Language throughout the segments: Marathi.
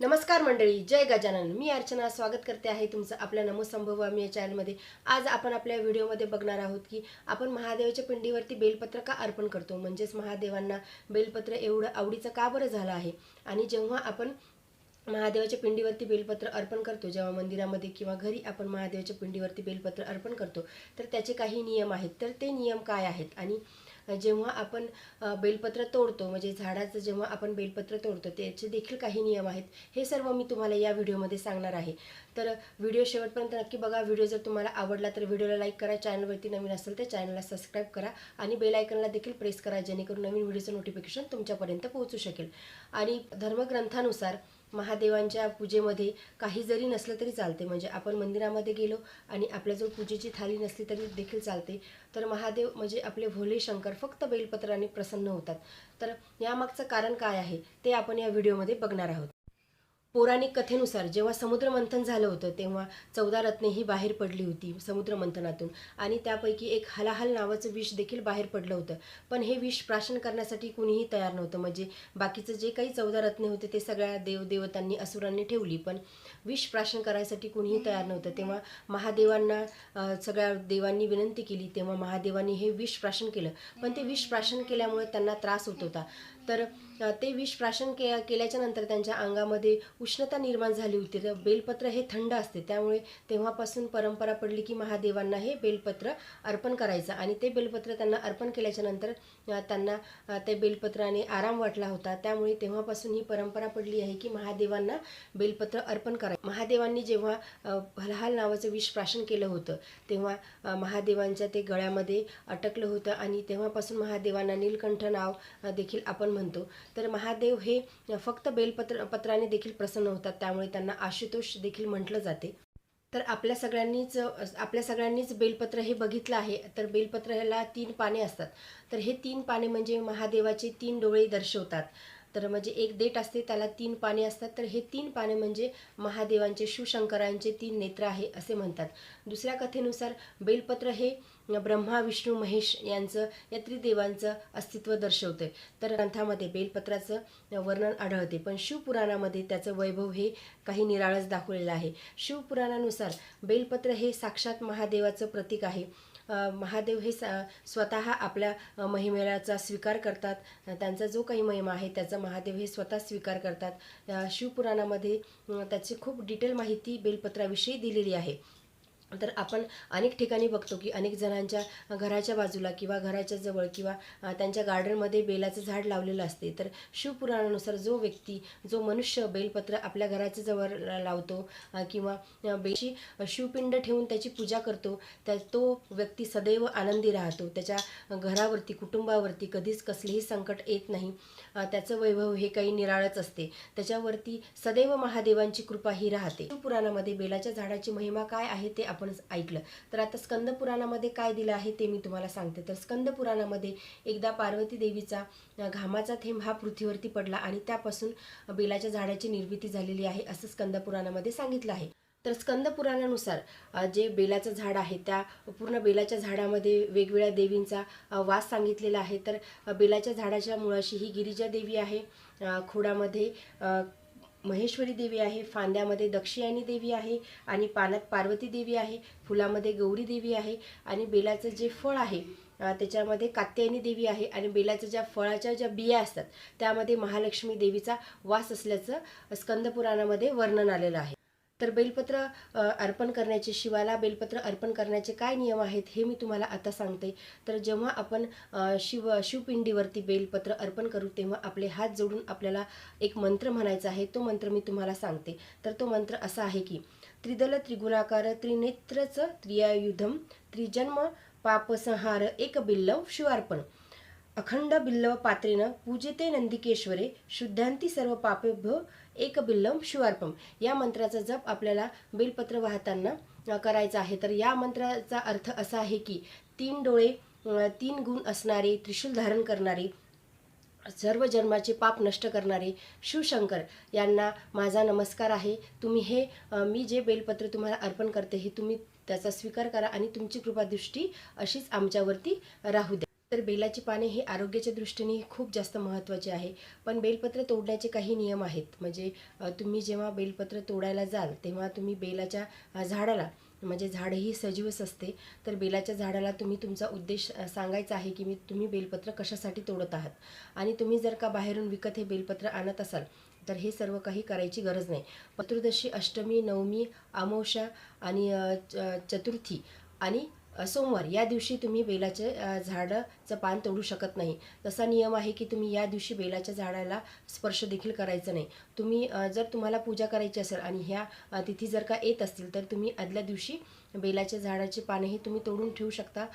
नमस्कार मंडळी जय गजानन. मी अर्चना. स्वागत करते आहे तुमचं आपल्या नमो संभव आम्ही या चॅनलमध्ये आज आपण आपल्या व्हिडिओमध्ये बघणार आहोत की आपण महादेवाच्या पिंडीवरती बेलपत्र का अर्पण करतो? म्हणजेच महादेवांना बेलपत्र एवढं आवडीचं का बरं झालं आहे? आणि जेव्हा आपण महादेवाच्या पिंडीवरती बेलपत्र अर्पण करतो जेव्हा मंदिरामध्ये किंवा घरी आपण महादेवाच्या पिंडीवरती बेलपत्र अर्पण करतो तर त्याचे काही नियम आहेत. तर ते नियम काय आहेत? आणि जेव्हा आपण बेलपत्र तोडतो म्हणजे झाडाचं जेव्हा आपण बेलपत्र तोडतो त्याचे देखील काही नियम आहेत. हे सर्व मी तुम्हाला या व्हिडिओमध्ये सांगणार आहे. तर व्हिडिओ शेवटपर्यंत नक्की बघा. व्हिडिओ जर तुम्हाला आवडला तर व्हिडिओला लाईक करा. चॅनलवरती नवीन असेल तर चॅनलला सबस्क्राईब करा आणि बेल आयकनला देखील प्रेस करा जेणेकरून नवीन व्हिडिओचं नोटिफिकेशन तुमच्यापर्यंत पोहोचू शकेल. आणि धर्मग्रंथानुसार महादेवांच्या पूजेमध्ये काही जरी नसलं तरी चालते. म्हणजे आपण मंदिरामध्ये गेलो आणि आपल्याजवळ पूजेची थाली नसली तरी देखील चालते. तर महादेव म्हणजे आपले भोले शंकर फक्त बेलपत्राने प्रसन्न होतात. तर यामागचं कारण काय आहे ते आपण या व्हिडिओमध्ये बघणार आहोत. पौराणिक कथेनुसार जेव्हा समुद्रमंथन झालं होतं तेव्हा चौदा रत्ने ही बाहेर पडली होती समुद्रमंथनातून. आणि त्यापैकी एक हलाहल नावाचं विष देखील बाहेर पडलं होतं. पण हे विष प्राशन करण्यासाठी कुणीही तयार नव्हतं. म्हणजे बाकीचं जे काही चौदा रत्ने होते ते सगळ्या देवदेवतांनी असुरांनी ठेवली. पण विष प्राशन करायसाठी कुणीही तयार नव्हतं. तेव्हा महादेवांना सगळ्या देवांनी विनंती केली. तेव्हा महादेवांनी हे विष प्राशन केलं. पण ते विष प्राशन केल्यामुळे त्यांना त्रास होत होता. तर ते विष प्राशन के केल्याच्यानंतर त्यांच्या अंगामध्ये उष्णता निर्माण झाली होती. तर बेलपत्र हे थंड असते. त्यामुळे तेव्हापासून परंपरा पडली की महादेवांना हे बेलपत्र अर्पण करायचं. आणि ते बेलपत्र त्यांना अर्पण केल्याच्यानंतर त्यांना ते बेलपत्राने आराम वाटला होता. त्यामुळे तेव्हापासून ही परंपरा पडली आहे की महादेवांना बेलपत्र अर्पण करायचं महादेवांनी जेव्हा हलहाल नावाचं विष प्राशन केलं होतं तेव्हा महादेवांच्या ते गळ्यामध्ये अटकलं होतं. आणि तेव्हापासून महादेवांना नीलकंठ नाव देखील आपण म्हणतो तर महादेव हे फक्त बेलपत्र पत्राने देखील प्रसन्न होतात. त्यामुळे त्यांना आशुतोष देखील म्हटलं जाते. तर आपल्या सगळ्यांनीच आपल्या सगळ्यांनीच बेलपत्र हे बघितलं आहे. तर बेलपत्र ह्याला तीन पाने असतात. तर हे तीन पाने म्हणजे महादेवाचे तीन डोळे दर्शवतात. तर म्हणजे एक देठ असते त्याला तीन पाने असतात. तर हे तीन पाने म्हणजे महादेवांचे शिवशंकरांचे तीन नेत्र आहे असे म्हणतात. दुसऱ्या कथेनुसार बेलपत्र हे ब्रह्मा विष्णू महेश यांचं या त्रिदेवांचं अस्तित्व दर्शवते. तर ग्रंथामध्ये बेलपत्राचं वर्णन आढळते. पण शिवपुराणामध्ये त्याचं वैभव हे काही निराळच दाखवलेलं आहे. शिवपुराणानुसार बेलपत्र हे साक्षात महादेवाचं प्रतीक आहे. महादेव हे स- स्वतः आपल्या अ, महिमेचा स्वीकार करतात. त्यांचा जो काही महिमा आहे त्याचा महादेव हे स्वतः स्वीकार करतात. शिवपुराणामध्ये त्याची खूप डिटेल माहिती बेलपत्राविषयी दिलेली आहे. तर आपण अनेक ठिकाणी बघतो की अनेक जणांच्या घराच्या बाजूला किंवा घराच्या जवळ किंवा त्यांच्या गार्डनमध्ये बेलाचं झाड लावलेलं असते. तर शिवपुराणानुसार जो व्यक्ती जो मनुष्य बेलपत्र आपल्या घराच्या जवळ लावतो किंवा बेशी शिवपिंड ठेवून त्याची पूजा करतो त्या तो व्यक्ती सदैव आनंदी राहतो. त्याच्या घरावरती कुटुंबावरती कधीच कसलेही संकट येत नाही. त्याचं वैभव हे काही निराळच असते. त्याच्यावरती सदैव महादेवांची कृपा ही राहते. शिवपुराणामध्ये बेलाच्या झाडाची महिमा काय आहे ते आपण ऐकलं. तर आता स्कंद पुराणामध्ये काय दिलं आहे ते मी तुम्हाला सांगते. तर स्कंद पुराणामध्ये एकदा पार्वती देवीचा घामाचा थेंब हा पृथ्वीवरती पडला आणि त्यापासून बेलाच्या झाडाची निर्मिती झालेली आहे असं स्कंद पुराणामध्ये सांगितलं आहे. तर स्कंद पुराणानुसार जे बेलाचं झाड आहे त्या पूर्ण बेलाच्या झाडामध्ये वेगवेगळ्या देवींचा वास सांगितलेला आहे. तर बेलाच्या झाडाच्या मुळाशी ही गिरिजा देवी आहे. खोडामध्ये महेश्वरी देवी आहे फांद्यामध्ये दक्षियानी देवी आहे आणि पानात पार्वती देवी आहे फुलामध्ये गौरी देवी आहे आणि बेलाचं जे फळ आहे त्याच्यामध्ये कात्यायनी देवी आहे आणि बेलाच्या ज्या फळाच्या ज्या बिया असतात त्यामध्ये महालक्ष्मी देवीचा वास असल्याचं स्कंदपुराणामध्ये वर्णन आलेलं आहे. तर बेलपत्र अर्पण करण्याचे शिवाला बेलपत्र अर्पण करण्याचे काय नियम आहेत हे मी तुम्हाला आता सांगते. तर जेव्हा आपण शिव शिवपिंडीवरती बेलपत्र अर्पण करू तेव्हा आपले हात जोडून आपल्याला एक मंत्र म्हणायचा आहे तो मंत्र मी तुम्हाला सांगते. तर तो मंत्र असा आहे की त्रिदल त्रिगुणाकार त्रिनेत्रच त्रियायुधम त्रिजन्म पापसंहार एक बिल्लव शिवार्पण. अखंड बिल्लव पात्रेनं पूजिते नंदिकेश्वरे शुद्धांती सर्व पापेभ्य एक बिल्लम शिवार्पम. या मंत्राचा जप आपल्याला बेलपत्र वाहताना करायचा आहे. तर या मंत्राचा अर्थ असा आहे की तीन डोळे तीन गुण असणारे त्रिशूल धारण करणारे सर्व जन्माचे पाप नष्ट करणारे शिवशंकर यांना माझा नमस्कार आहे. तुम्ही हे मी जे बेलपत्र तुम्हाला अर्पण करते हे तुम्ही त्याचा स्वीकार करा आणि तुमची कृपादृष्टी अशीच आमच्यावरती राहू द्या. तर बेलाची पाने हे आरोग्याच्या दृष्टीने खूप जास्त महत्त्वाचे आहे. पण बेलपत्र तोडण्याचे काही नियम आहेत. म्हणजे तुम्ही जेव्हा बेलपत्र तोडायला जाल तेव्हा तुम्ही बेलाच्या झाडाला म्हणजे झाड ही सजीवच असते. तर बेलाच्या झाडाला तुम्ही तुमचा उद्देश सांगायचा आहे की मी तुम्ही बेलपत्र कशासाठी तोडत आहात? आणि तुम्ही जर का बाहेरून विकत हे बेलपत्र आणत असाल तर हे सर्व काही करायची गरज नाही. पत्रदशी अष्टमी नवमी अमावस्या आणि च- चतुर्थी आणि सोमवार या दिवशी तुम्ही बेलाचे झाडाचं पान तोडू शकत नाही. तसा नियम आहे की तुम्ही या दिवशी बेलाच्या झाडाला स्पर्श देखील करायचं नाही. तुम्ही जर तुम्हाला पूजा करायची असेल आणि ह्या तिथी जर का येत असतील तर तुम्ही आदल्या दिवशी बेलाच्या झाडाची पानेही तुम्ही तोडून ठेवू शकता.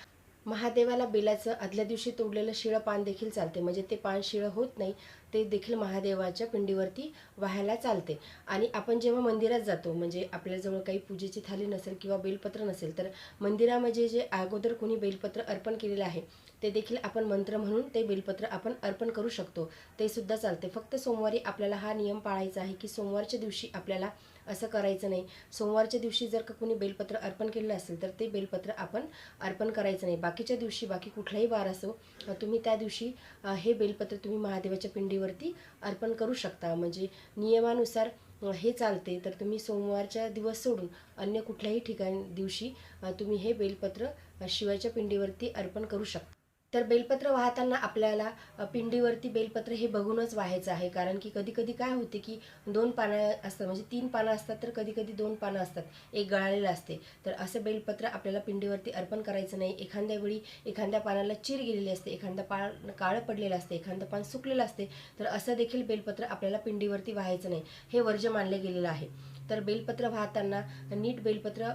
महादेवाला बेलाचं आदल्या दिवशी तोडलेलं शिळं पान देखील चालते. म्हणजे ते पान शिळं होत नाही ते देखील महादेवाच्या पिंडीवरती वाहायला चालते. आणि आपण जेव्हा मंदिरात जातो म्हणजे आपल्याजवळ काही पूजेची थाली नसेल किंवा बेलपत्र नसेल तर मंदिरामध्ये जे अगोदर कोणी बेलपत्र अर्पण केलेलं आहे ते देखील आपण मंत्र म्हणून ते बेलपत्र आपण अर्पण करू शकतो. ते सुद्धा चालते. फक्त सोमवारी आपल्याला हा नियम पाळायचा आहे की सोमवारच्या दिवशी आपल्याला असं करायचं नाही. सोमवारच्या दिवशी जर का कुणी बेलपत्र अर्पण केलेलं असेल तर ते बेलपत्र आपण अर्पण करायचं नाही. बाकीच्या दिवशी बाकी कुठलाही वार असो तुम्ही त्या दिवशी हे बेलपत्र तुम्ही महादेवाच्या पिंडीवरती अर्पण करू शकता. म्हणजे नियमानुसार हे चालते. तर तुम्ही सोमवारच्या दिवस सोडून अन्य कुठल्याही ठिकाणी दिवशी तुम्ही हे बेलपत्र शिवाच्या पिंडीवरती अर्पण करू शकता. तर बेलपत्र वाहताना आपल्याला पिंडीवरती बेलपत्र हे बघूनच वाहायचं आहे. कारण की कधी कधी काय होते की दोन पानं असतात म्हणजे तीन पानं असतात तर कधी कधी दोन पानं असतात. एक गळालेलं असते. तर असं बेलपत्र आपल्याला पिंडीवरती अर्पण करायचं नाही. एखाद्या वेळी एखाद्या पानाला चिर गेलेली असते एखादं पान काळं पडलेलं असते एखादं पान सुकलेलं असते तर असं देखील बेलपत्र आपल्याला पिंडीवरती व्हायचं नाही. हे वर्ज मानलं गेलेलं आहे. तर बेलपत्र वाहताना नीट बेलपत्र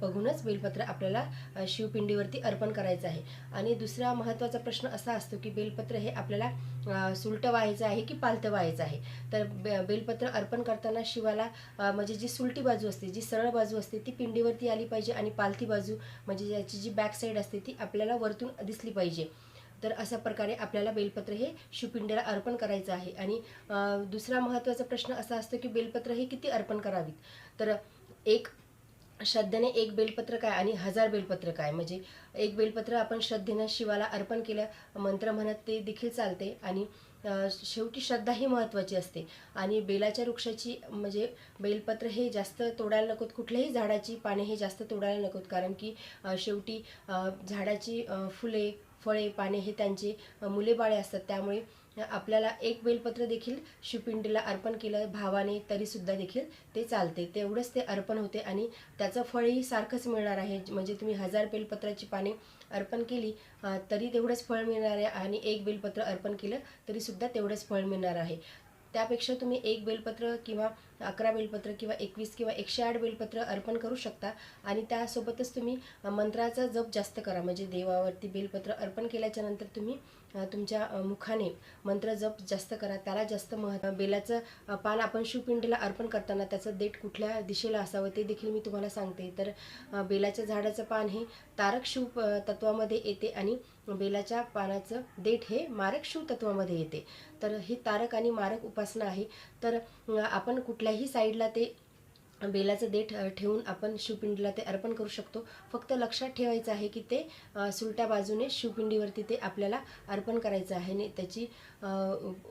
बघूनच बेलपत्र आपल्याला शिवपिंडीवरती अर्पण करायचं आहे. आणि दुसरा महत्त्वाचा प्रश्न असा असतो की बेलपत्र हे आपल्याला सुलटं व्हायचं आहे की पालतं व्हायचं आहे? तर बे बेलपत्र अर्पण करताना शिवाला म्हणजे जी सुलटी बाजू असते जी सरळ बाजू असते ती पिंडीवरती आली पाहिजे आणि पालथी बाजू म्हणजे ज्याची जी बॅक साईड असते ती आपल्याला वरतून दिसली पाहिजे. तर अशा प्रकारे आपल्याला बेलपत्र हे शिवपिंडीला अर्पण करायचं आहे. आणि दुसरा महत्त्वाचा प्रश्न असा असतो की बेलपत्र हे किती अर्पण करावीत? तर एक श्रद्धेने एक बेलपत्र काय आणि हजार बेलपत्र काय? म्हणजे एक बेलपत्र आपण श्रद्धेनं शिवाला अर्पण केलं मंत्र म्हणत ते देखील चालते आणि शेवटी श्रद्धा ही महत्त्वाची असते. आणि बेलाच्या वृक्षाची म्हणजे बेलपत्र हे जास्त तोडायला नकोत कुठल्याही झाडाची पाने हे जास्त तोडायला नकोत. कारण की शेवटी झाडाची फुले फळे पाने हे त्यांचे मुलेबाळे असतात. त्यामुळे आपल्याला एक बेलपत्र देखील शिवपिंडीला अर्पण केलं भावाने तरीसुद्धा देखील ते चालते. तेवढंच ते अर्पण होते आणि त्याचं फळही सारखंच मिळणार आहे. म्हणजे तुम्ही हजार बेलपत्राची पाने अर्पण केली तरी तेवढंच फळ मिळणार आहे आणि एक बेलपत्र अर्पण केलं तरीसुद्धा तेवढंच फळ मिळणार आहे. त्यापेक्षा तुम्ही एक बेलपत्र किंवा अकरा बेलपत्र किंवा एकवीस किंवा एकशे आठ बेलपत्र अर्पण करू शकता. आणि त्यासोबतच तुम्ही मंत्राचा जप जास्त करा. म्हणजे देवावरती बेलपत्र अर्पण केल्याच्यानंतर तुम्ही तुमच्या मुखाने मंत्र जप जास्त करा. त्याला जास्त महत्त्व बेलाचं पान आपण शिवपिंडीला अर्पण करताना त्याचं देठ कुठल्या दिशेला असावं ते देखील मी तुम्हाला सांगते. तर बेलाच्या झाडाचं पान हे तारक शिव तत्वामध्ये येते आणि बेलाच्या पानाचं देठ हे मारक शिव तत्वामध्ये येते. तर ही तारक आणि मारक उपासना आहे. तर आपण कुठल्याही साईडला ते बेलाचं देठ ठेवून आपण शिवपिंडीला ते अर्पण करू शकतो. फक्त लक्षात ठेवायचं आहे की ते सुलट्या बाजूने शिवपिंडीवरती ते आपल्याला अर्पण करायचं आहे. आणि त्याची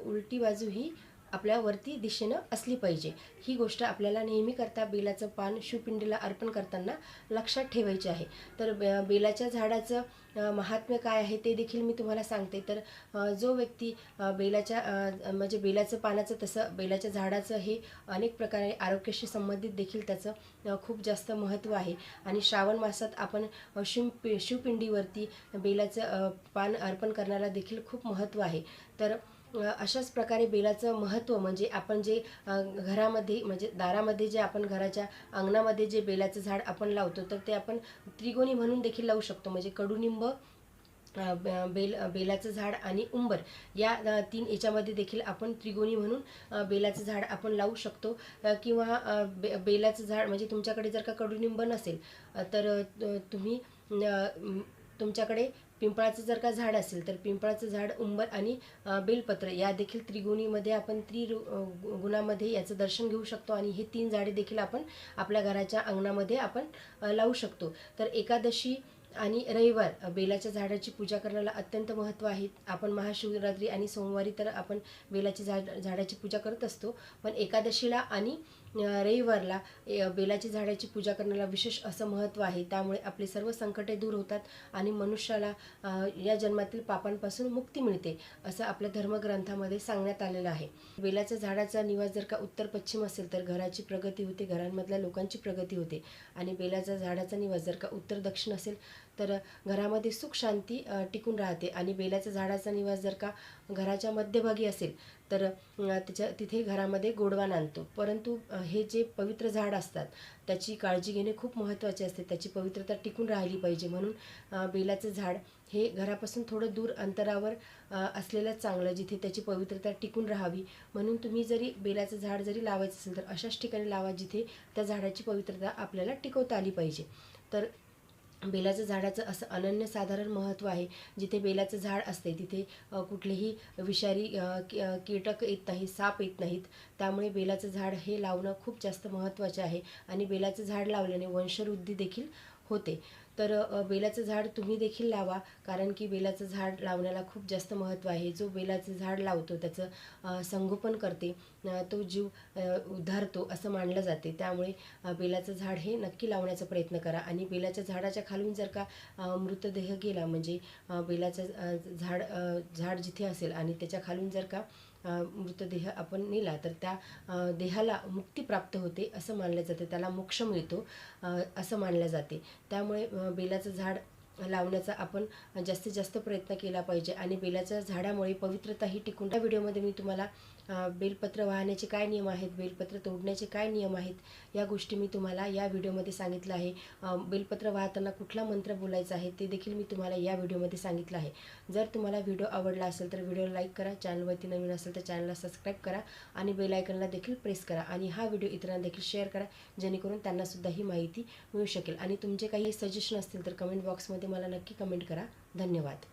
उलटी बाजू ही आपल्या वरती दिशेनं असली पाहिजे. ही गोष्ट आपल्याला नेहमी करता बेलाचं पान शिवपिंडीला अर्पण करताना लक्षात ठेवायचे आहे. तर बे- बेलाच्या झाडाचं महात्म्य काय आहे ते देखील मी तुम्हाला सांगते. तर जो व्यक्ती बेलाच्या म्हणजे बेलाचं पानाचं तसं बेलाच्या झाडाचं हे अनेक प्रकारे आरोग्याशी संबंधित देखील त्याचं खूप जास्त महत्त्व आहे. आणि श्रावण मासात आपण अ, शिव शिवपिंडीवरती बेलाचं पान अर्पण करण्याला देखील खूप महत्त्व आहे. तर अशाच प्रकारे बेलाचं महत्त्व म्हणजे आपण जे घरामध्ये म्हणजे दारामध्ये जे आपण घराच्या अंगणामध्ये जे बेलाचं झाड आपण लावतो तर ते आपण त्रिगोणी म्हणून देखील लावू शकतो. म्हणजे कडुनिंब बेल बेलाचं झाड आणि उंबर या तीन याच्यामध्ये देखील आपण त्रिगोणी म्हणून बेलाचं झाड आपण लावू शकतो. किंवा बे बेलाचं झाड म्हणजे तुमच्याकडे जर का कडुनिंब नसेल तर तुम्ही तुमच्याकडे पिंपळाचं जर का झाड असेल तर पिंपळाचं झाड उंबर आणि बेलपत्र या देखील त्रिगुणीमध्ये आपण त्रि गुणामध्ये याचं दर्शन घेऊ शकतो आणि हे तीन झाडे देखील आपण आपल्या घराच्या अंगणामध्ये आपण लावू शकतो. तर एकादशी आणि रविवार बेलाच्या झाडाची पूजा करण्याला अत्यंत महत्त्व आहे. आपण महाशिवरात्री आणि सोमवारी तर आपण बेलाची झाड झाडाची पूजा करत असतो. पण एकादशीला आणि रविवारला बेलाची झाडाची पूजा करण्याला विशेष असं महत्त्व आहे. त्यामुळे आपले सर्व संकटे दूर होतात आणि मनुष्याला या जन्मातील पापांपासून मुक्ती मिळते असं आपल्या धर्मग्रंथामध्ये सांगण्यात आलेलं आहे. बेलाच्या झाडाचा निवास जर का उत्तर पश्चिम असेल तर घराची प्रगती होते घरांमधल्या लोकांची प्रगती होते. आणि बेलाच्या झाडाचा निवास जर का उत्तर दक्षिण असेल तर घरामध्ये सुख शांती टिकून राहते. आणि बेलाच्या झाडाचा निवास जर का घराच्या मध्यभागी असेल तर त्याच्या तिथे घरामध्ये गोडवा आणतो परंतु हे जे पवित्र झाड असतात त्याची काळजी घेणे खूप महत्त्वाचे असते. त्याची पवित्रता टिकून राहिली पाहिजे. म्हणून बेलाचं झाड हे घरापासून थोडं दूर अंतरावर असलेलं चांगलं जिथे त्याची पवित्रता टिकून राहावी. म्हणून तुम्ही जरी बेलाचं झाड जरी लावायचं असेल तर अशाच ठिकाणी लावा जिथे त्या झाडाची पवित्रता आपल्याला टिकवता आली पाहिजे. तर बेलाचं झाडाचं असं अनन्यसाधारण महत्त्व आहे. जिथे बेलाचं झाड असते तिथे कुठलेही विषारी कीटक येत नाही साप येत नाहीत. त्यामुळे बेलाचं झाड हे लावणं खूप जास्त महत्त्वाचे आहे. आणि बेलाचं झाड लावल्याने वंशवृद्धी देखील होते. तर बेलाचं झाड तुम्ही देखील लावा कारण की बेलाचं झाड लावण्याला खूप जास्त महत्त्व आहे. जो बेलाचं झाड लावतो त्याचं संगोपन करते तो जीव उद्धारतो असं मानलं जाते. त्यामुळे बेलाचं झाड हे नक्की लावण्याचा प्रयत्न करा. आणि बेलाच्या झाडाच्या खालून जर का मृतदेह गेला म्हणजे बेलाचं झाड झाड जिथे असेल आणि त्याच्या खालून जर का मृतदेह आपण नेला तर त्या देहाला मुक्ती प्राप्त होते असं मानलं जाते. त्याला मोक्ष मिळतो असं मानलं जाते. त्यामुळे बेलाचं झाड लावण्याचा आपण जास्तीत जास्त प्रयत्न केला पाहिजे. आणि बेलाच्या झाडामुळे पवित्रताही टिकून त्या व्हिडिओमध्ये मी तुम्हाला बेलपत्र वाहण्याचे काय नियम आहेत? बेलपत्र तोडण्याचे काय नियम आहेत? या गोष्टी मी तुम्हाला या व्हिडिओमध्ये सांगितलं आहे. बेलपत्र वाहताना कुठला मंत्र बोलायचा आहे ते देखील मी तुम्हाला या व्हिडिओमध्ये सांगितलं आहे. जर तुम्हाला व्हिडिओ आवडला असेल तर व्हिडिओला लाईक करा. चॅनलवरती नवीन असेल तर चॅनलला सबस्क्राईब करा आणि बेलायकनला देखील प्रेस करा आणि हा व्हिडिओ इतरांना देखील शेअर करा जेणेकरून त्यांनासुद्धा ही माहिती मिळू शकेल. आणि तुमचे काही सजेशन असतील तर कमेंट बॉक्समध्ये मला नक्की कमेंट करा. धन्यवाद.